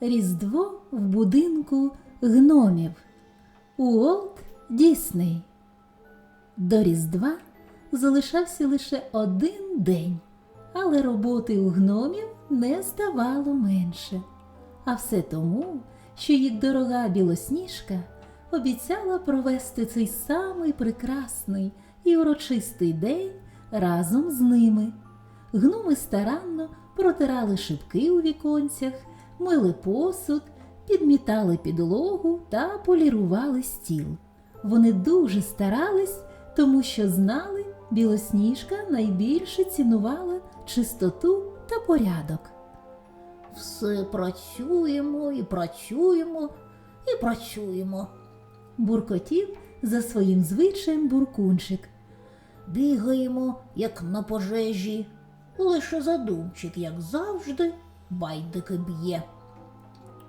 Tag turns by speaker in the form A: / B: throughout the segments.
A: Різдво в будинку гномів. Уолт Дісней. До Різдва залишався лише один день, але роботи у гномів не ставало менше. А все тому, що їх дорога білосніжка обіцяла провести цей самий прекрасний і урочистий день разом з ними. Гноми старанно протирали шибки у віконцях, мили посуд, підмітали підлогу та полірували стіл. Вони дуже старались, тому що знали, білосніжка найбільше цінувала чистоту та порядок.
B: Все працюємо і працюємо і працюємо.
A: Буркотів за своїм звичаєм буркунчик.
B: Бігаємо, як на пожежі. Лише задумчик, як завжди, байдики б'є.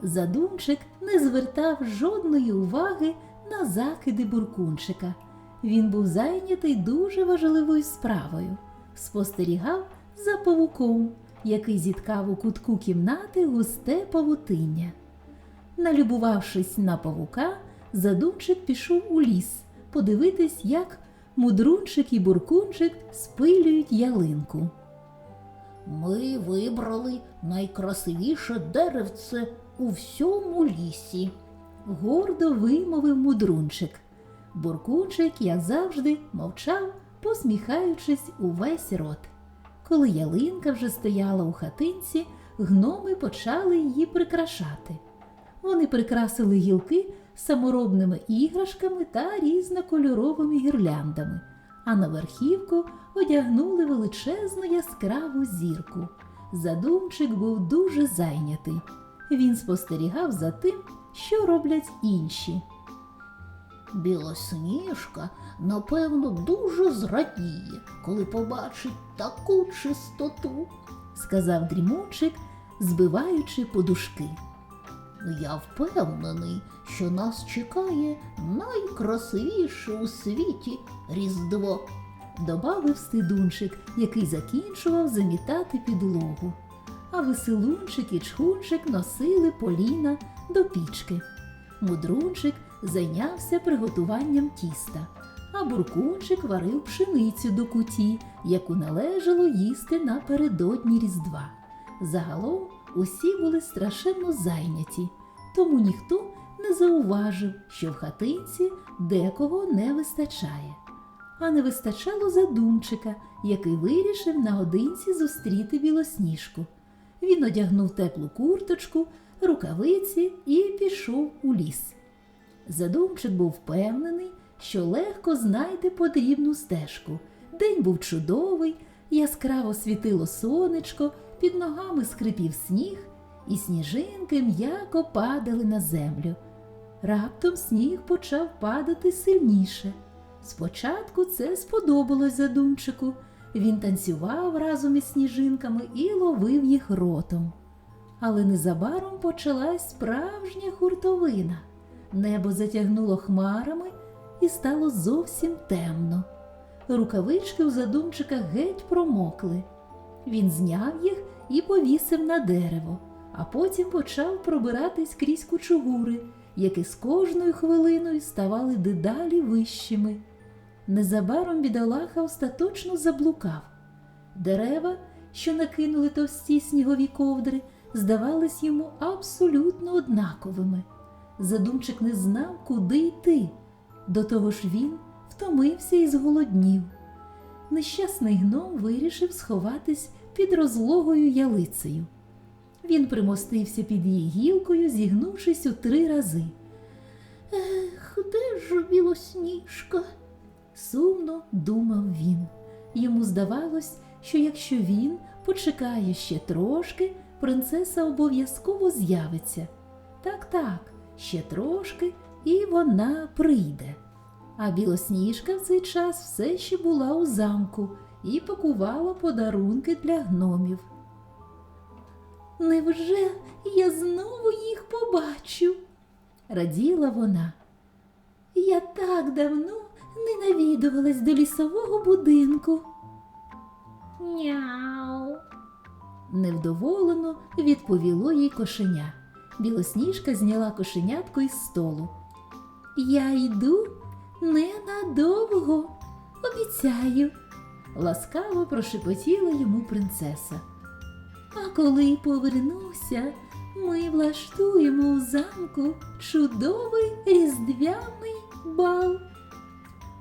A: Задумчик не звертав жодної уваги на закиди буркунчика. Він був зайнятий дуже важливою справою. Спостерігав за павуком, який зіткав у кутку кімнати густе павутиння. Налюбувавшись на павука, задумчик пішов у ліс подивитись, як мудрунчик і буркунчик спилюють ялинку.
B: Ми вибрали найкрасивіше деревце у всьому лісі.
A: гордо вимовив мудрунчик. Буркунчик, як завжди, мовчав, посміхаючись увесь рот. Коли ялинка вже стояла у хатинці, гноми почали її прикрашати. Вони прикрасили гілки саморобними іграшками та різнокольоровими гірляндами, а на верхівку одягнули величезну яскраву зірку. Задумчик був дуже зайнятий. Він спостерігав за тим, що роблять інші.
B: Білосніжка, напевно, дуже зрадіє, коли побачить таку чистоту.
A: сказав дрімунчик, збиваючи подушки.
B: Я впевнений, що нас чекає найкрасивіше у світі Різдво.
A: Добавив стидунчик, який закінчував замітати підлогу. А веселунчик і чхунчик носили поліна до пічки. Мудрунчик зайнявся приготуванням тіста, а буркунчик варив пшеницю до куті, яку належало їсти напередодні Різдва. Загалом усі були страшенно зайняті, тому ніхто не зауважив, що в хатинці декого не вистачає. А не вистачало задумчика, який вирішив наодинці зустріти білосніжку. Він одягнув теплу курточку, рукавиці і пішов у ліс. Задумчик був впевнений, що легко знайде потрібну стежку. День був чудовий, яскраво світило сонечко, під ногами скрипів сніг, і сніжинки м'яко падали на землю. Раптом сніг почав падати сильніше. Спочатку це сподобалось задумчику. Він танцював разом із сніжинками і ловив їх ротом. Але незабаром почалась справжня хуртовина. Небо затягнуло хмарами і стало зовсім темно. Рукавички у задумчика геть промокли. Він зняв їх і повісив на дерево, а потім почав пробиратись крізь кучугури, які з кожною хвилиною ставали дедалі вищими. Незабаром бідолаха остаточно заблукав. Дерева, що накинули товсті снігові ковдри, здавались йому абсолютно однаковими. Задумчик не знав, куди йти. До того ж він втомився і зголоднів. Нещасний гном вирішив сховатись під розлогою ялицею. Він примостився під її гілкою, зігнувшись у три рази.
B: Ех, де ж білосніжка?
A: Сумно думав він. Йому здавалось, що якщо він почекає ще трошки, принцеса обов'язково з'явиться Так, так, ще трошки, і вона прийде. А білосніжка в цей час все ще була у замку і пакувала подарунки для гномів. Невже я знову їх побачу? раділа вона. Я так давно не навідувалась до лісового будинку.
B: Няу.
A: Невдоволено відповіло їй кошеня. Білосніжка зняла кошенятко із столу. Я йду ненадовго, обіцяю, ласкаво прошепотіла йому принцеса. А коли повернуся, ми влаштуємо у замку чудовий різдвяний бал.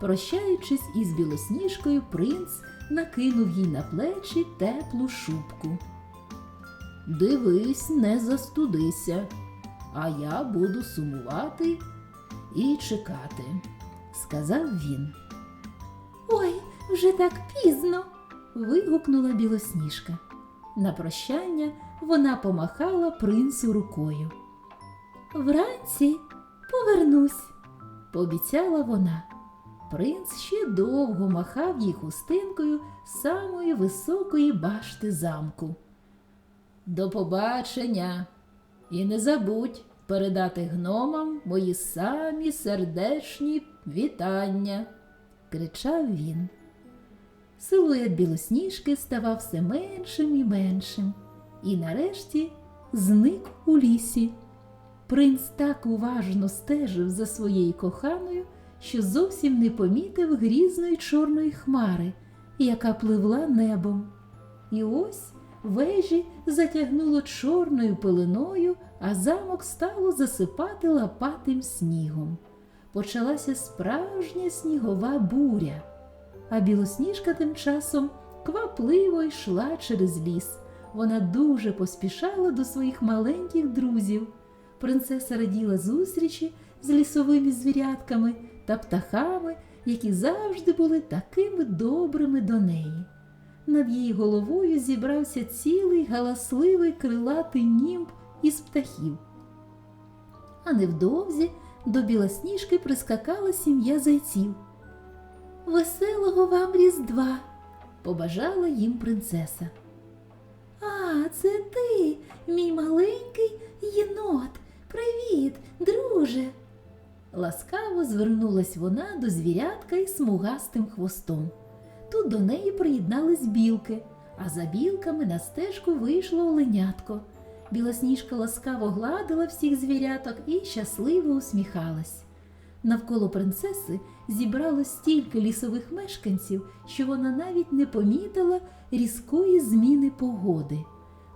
A: Прощаючись із білосніжкою, принц накинув їй на плечі теплу шубку. Дивись, не застудися, а я буду сумувати і чекати, сказав він. Ой, вже так пізно. вигукнула білосніжка. На прощання вона помахала принцу рукою. Вранці повернусь, пообіцяла вона. Принц ще довго махав їй хустинкою самої високої башти замку. До побачення. І не забудь передати гномам мої самі сердечні вітання, кричав він. Силует білосніжки ставав все меншим і меншим, і нарешті зник у лісі. Принц так уважно стежив за своєю коханою, що зовсім не помітив грізної чорної хмари, яка пливла небом. І ось вежі затягнуло чорною пеленою, а замок стало засипати лопатим снігом. Почалася справжня снігова буря, а білосніжка тим часом квапливо йшла через ліс. Вона дуже поспішала до своїх маленьких друзів. Принцеса раділа зустрічі з лісовими звірятками та птахами, які завжди були такими добрими до неї. Над її головою зібрався цілий галасливий крилатий німб із птахів. А невдовзі до білосніжки прискакала сім'я зайців. Веселого вам Різдва! побажала їм принцеса. А, це ти, мій маленький єнот. Привіт, друже. Ласкаво звернулась вона до звірятка із смугастим хвостом. Тут до неї приєднались білки, а за білками на стежку вийшло оленятко. Білосніжка ласкаво гладила всіх звіряток і щасливо усміхалась. Навколо принцеси зібралось стільки лісових мешканців, що вона навіть не помітила різкої зміни погоди.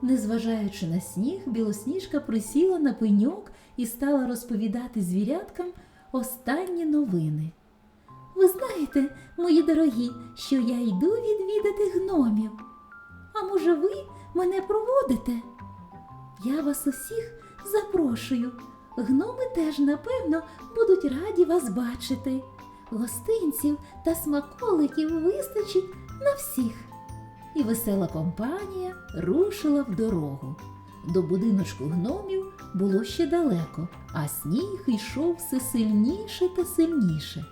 A: Незважаючи на сніг, білосніжка присіла на пеньок і стала розповідати звіряткам останні новини. Ви знаєте, мої дорогі, що я йду відвідати гномів. А може, ви мене проводите? Я вас усіх запрошую. Гноми теж, напевно, будуть раді вас бачити. Гостинців та смаколиків вистачить на всіх. І весела компанія рушила в дорогу. До будиночку гномів було ще далеко, а сніг йшов все сильніше та сильніше.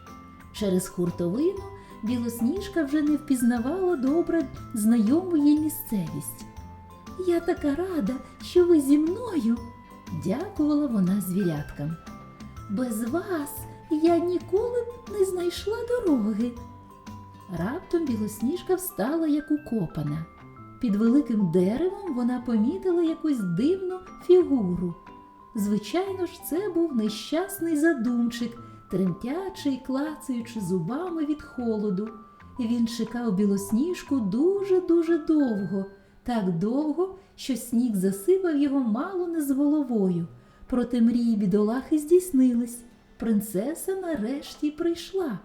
A: Через хуртовину білосніжка вже не впізнавала добре знайому їй місцевість. Я така рада, що ви зі мною, дякувала вона звіряткам. Без вас я ніколи б не знайшла дороги. Раптом білосніжка встала, як укопана. Під великим деревом вона помітила якусь дивну фігуру. Звичайно ж, це був нещасний задумчик, тремтячи й клацаючи зубами від холоду. Він чекав білосніжку дуже-дуже довго, так довго, що сніг засипав його мало не з головою. Проте мрії бідолахи здійснились. Принцеса нарешті прийшла.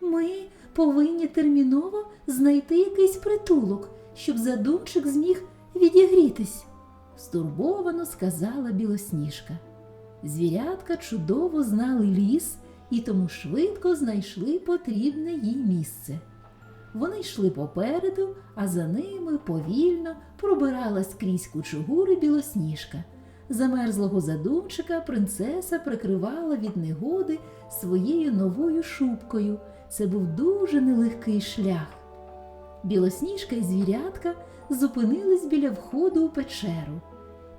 A: Ми повинні терміново знайти якийсь притулок, щоб задумчик зміг відігрітись, стурбовано сказала білосніжка. Звірятка чудово знали ліс і тому швидко знайшли потрібне їй місце. Вони йшли попереду, а за ними повільно пробиралась крізь кучугури білосніжка. Замерзлого задумчика принцеса прикривала від негоди своєю новою шубкою. Це був дуже нелегкий шлях. Білосніжка і звірятка зупинились біля входу у печеру.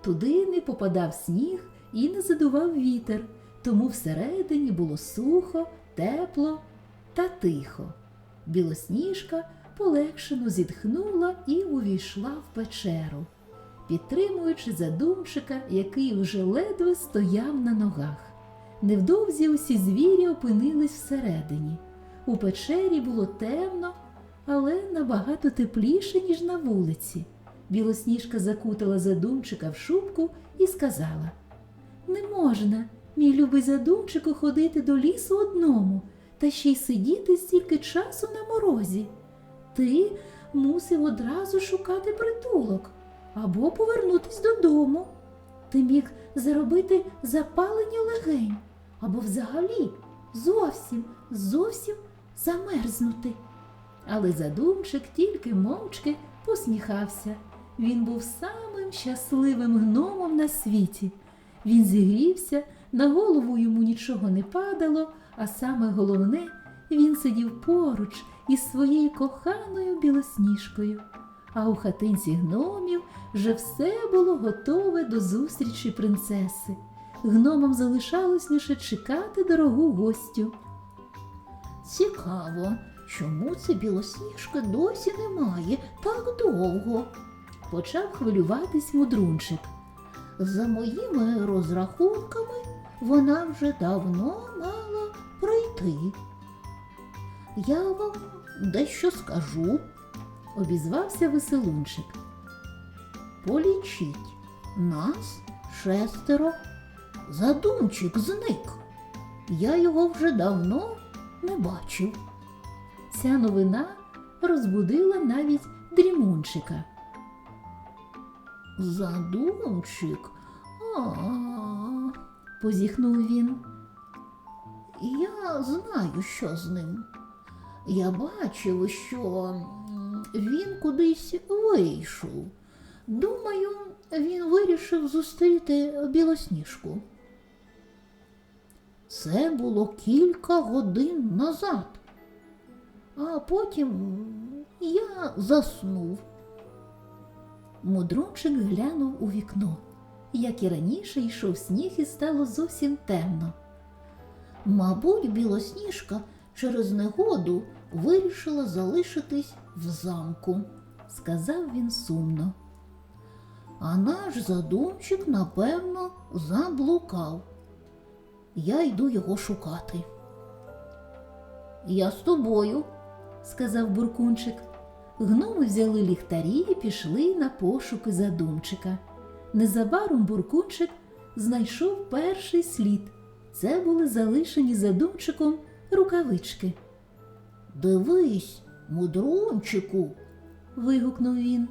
A: Туди не попадав сніг і не задував вітер, тому всередині було сухо, тепло та тихо. Білосніжка полегшено зітхнула і увійшла в печеру, підтримуючи задумчика, який вже ледве стояв на ногах. Невдовзі усі звірі опинились всередині. У печері було темно, але набагато тепліше, ніж на вулиці. Білосніжка закутала задумчика в шубку і сказала: Не можна, мій любий задумчику, ходити до лісу одному, та ще й сидіти стільки часу на морозі. Ти мусив одразу шукати притулок або повернутись додому. Ти міг заробити запалення легень, або взагалі зовсім, зовсім замерзнути. Але задумчик тільки мовчки посміхався. Він був самим щасливим гномом на світі. Він зігрівся, на голову йому нічого не падало, а саме головне, він сидів поруч із своєю коханою білосніжкою. А у хатинці гномів вже все було готове до зустрічі принцеси. Гномам залишалось лише чекати дорогу гостю.
B: Цікаво, чому це білосніжка досі немає так довго?
A: Почав хвилюватись мудрунчик.
B: За моїми розрахунками, вона вже давно мала прийти. Я вам дещо скажу.
A: Обізвався веселунчик.
B: Полічіть, нас шестеро. Задумчик зник. Я його вже давно не бачив.
A: Ця новина розбудила навіть дрімунчика.
B: Задумчик. А,
A: Позіхнув він.
B: Я знаю, що з ним. Я бачив, що він кудись вийшов. Думаю, він вирішив зустріти білосніжку. Це було кілька годин назад. А потім я заснув.
A: Мудрунчик глянув у вікно. Як і раніше йшов сніг і стало зовсім темно.
B: Мабуть, білосніжка через негоду вирішила залишитись в замку,
A: Сказав він сумно.
B: а наш задумчик, напевно, заблукав. Я йду його шукати. Я з тобою.
A: сказав буркунчик. Гноми взяли ліхтарі і пішли на пошуки задумчика. Незабаром буркунчик знайшов перший слід. Це були залишені задумчиком рукавички.
B: Дивись, мудрунчику.
A: Вигукнув він.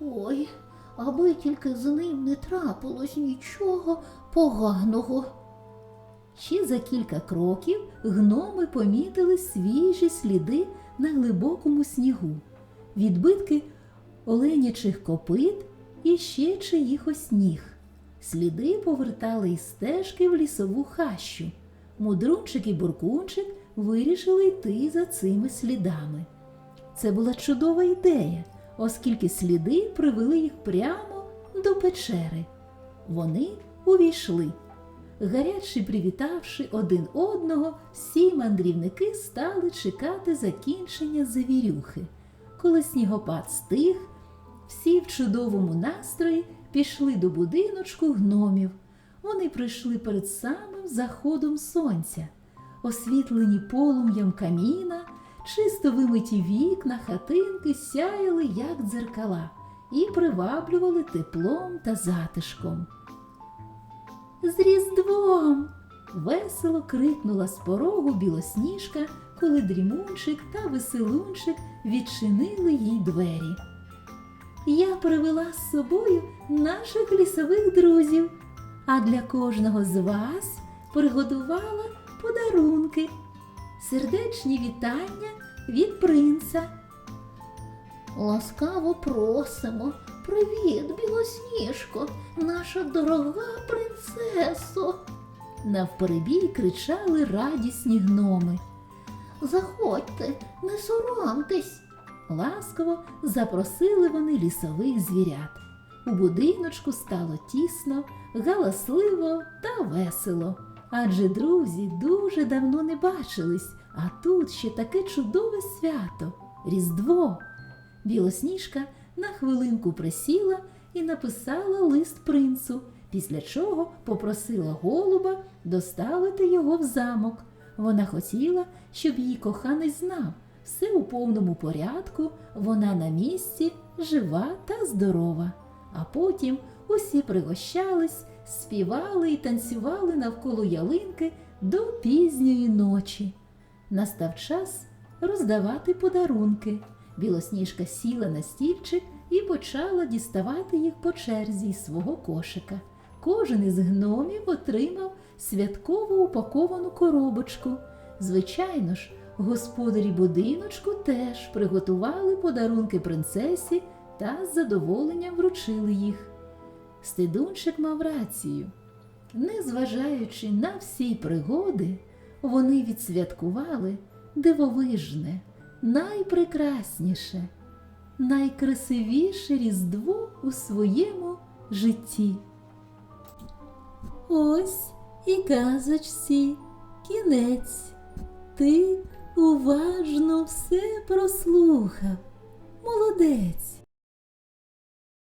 B: Ой, аби тільки з ним не трапилось нічого поганого.
A: Ще за кілька кроків гноми помітили свіжі сліди на глибокому снігу, відбитки оленячих копит і ще чиїхось ніг. Сліди повертали із стежки в лісову хащу. Мудрунчик і буркунчик вирішили йти за цими слідами. Це була чудова ідея, оскільки сліди привели їх прямо до печери. Вони увійшли. Гаряче привітавши один одного, всі мандрівники стали чекати закінчення завірюхи. Коли снігопад стих, всі в чудовому настрої пішли до будиночку гномів. Вони прийшли перед самим заходом сонця, освітлені полум'ям каміна, чисто вимиті вікна хатинки сяяли, як дзеркала, і приваблювали теплом та затишком. З Різдвом. весело крикнула з порогу білосніжка, коли дрімунчик та веселунчик відчинили їй двері. Я привела з собою наших лісових друзів, а для кожного з вас приготувала подарунки, сердечні вітання від принца.
B: Ласкаво просимо, Привіт, білосніжко, наша дорога принцесо.
A: Навперебій кричали радісні гноми.
B: Заходьте, не соромтесь.
A: Ласково запросили вони лісових звірят. У будиночку стало тісно, галасливо та весело. Адже друзі дуже давно не бачились, а тут ще таке чудове свято Різдво. Білосніжка на хвилинку присіла і написала лист принцу, після чого попросила голуба доставити його в замок. Вона хотіла, щоб її коханий знав, все у повному порядку, вона на місці, жива та здорова. А потім усі пригощались, співали і танцювали навколо ялинки до пізньої ночі. Настав час роздавати подарунки. Білосніжка сіла на стільчик і почала діставати їх по черзі із свого кошика. Кожен із гномів отримав святково упаковану коробочку. Звичайно ж, господарі будиночку теж приготували подарунки принцесі та з задоволенням вручили їх. Стидунчик мав рацію. Незважаючи на всі пригоди, вони відсвяткували дивовижне, найпрекрасніше, найкрасивіше Різдво у своєму житті. Ось і казочці кінець. Ти уважно все прослухав. Молодець.